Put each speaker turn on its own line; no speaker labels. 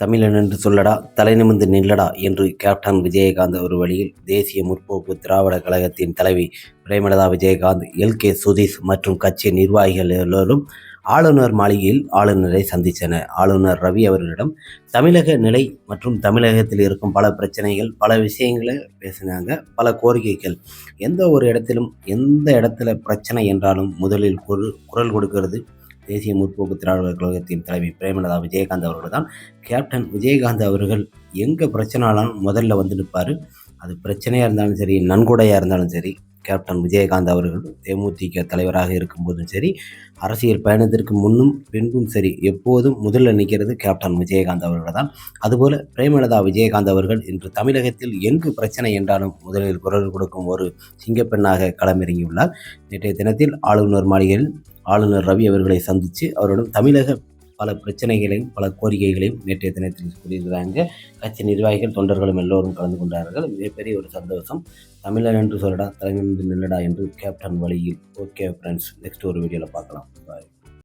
தமிழன் என்று சொல்லடா தலை நிமிர்ந்து நில்லடா என்று கேப்டன் விஜயகாந்த் ஒரு வழியில் தேசிய முற்போக்கு திராவிட கழகத்தின் தலைவி பிரேமலதா விஜயகாந்த் எல். கே. சுதீஷ் மற்றும் கட்சி நிர்வாகிகள் எல்லோரும் ஆளுநர் மாளிகையில் ஆளுநரை சந்தித்தனர். ஆளுநர் ரவி அவர்களிடம் தமிழக நிலை மற்றும் தமிழகத்தில் இருக்கும் பல பிரச்சனைகள் பல விஷயங்களை பேசினாங்க பல கோரிக்கைகள். எந்த ஒரு இடத்திலும் எந்த இடத்துல பிரச்சனை என்றாலும் முதலில் குரல் குரல் கொடுக்கிறது. தேசிய முற்போக்கு திராவிடர் கழகத்தின் தலைவி பிரேமலதா விஜயகாந்த் அவர்கள் தான் கேப்டன் விஜயகாந்த் அவர்கள் எங்கே பிரச்சனைனாலும் முதல்ல வந்து நிற்பார் அது பிரச்சனையாக இருந்தாலும் சரி நன்கொடையாக இருந்தாலும் சரி கேப்டன் விஜயகாந்த் அவர்கள் தேமுதிக தலைவராக இருக்கும்போதும் சரி அரசியல் பயணத்திற்கு முன்னும் பின்பும் சரி எப்போதும் முதல்ல நிற்கிறது கேப்டன் விஜயகாந்த் அவர்கள் தான். அதுபோல பிரேமலதா விஜயகாந்த் அவர்கள் இன்று தமிழகத்தில் எங்கு பிரச்சனை என்றாலும் முதலில் குரல் கொடுக்கும் ஒரு சிங்கப்பெண்ணாக களமிறங்கியுள்ளார். நேற்றைய தினத்தில் ஆளுநர் மாளிகையில் ஆளுநர் ரவி அவர்களை சந்தித்து அவரிடம் தமிழக பல பிரச்சனைகளையும் பல கோரிக்கைகளையும் நேற்றைய தினத்தில் கூறியிருக்கிறாங்க கட்சி நிர்வாகிகள் தொண்டர்களும் எல்லோரும் கலந்து கொண்டார்கள். மிகப்பெரிய ஒரு சந்தோஷம். தமிழன் என்று சொல்லடா தலைநின்று நில்லடா என்று கேப்டன் வழியில். ஓகே ஃப்ரெண்ட்ஸ் நெக்ஸ்ட் ஒரு வீடியோவில் பார்க்கலாம். பாய்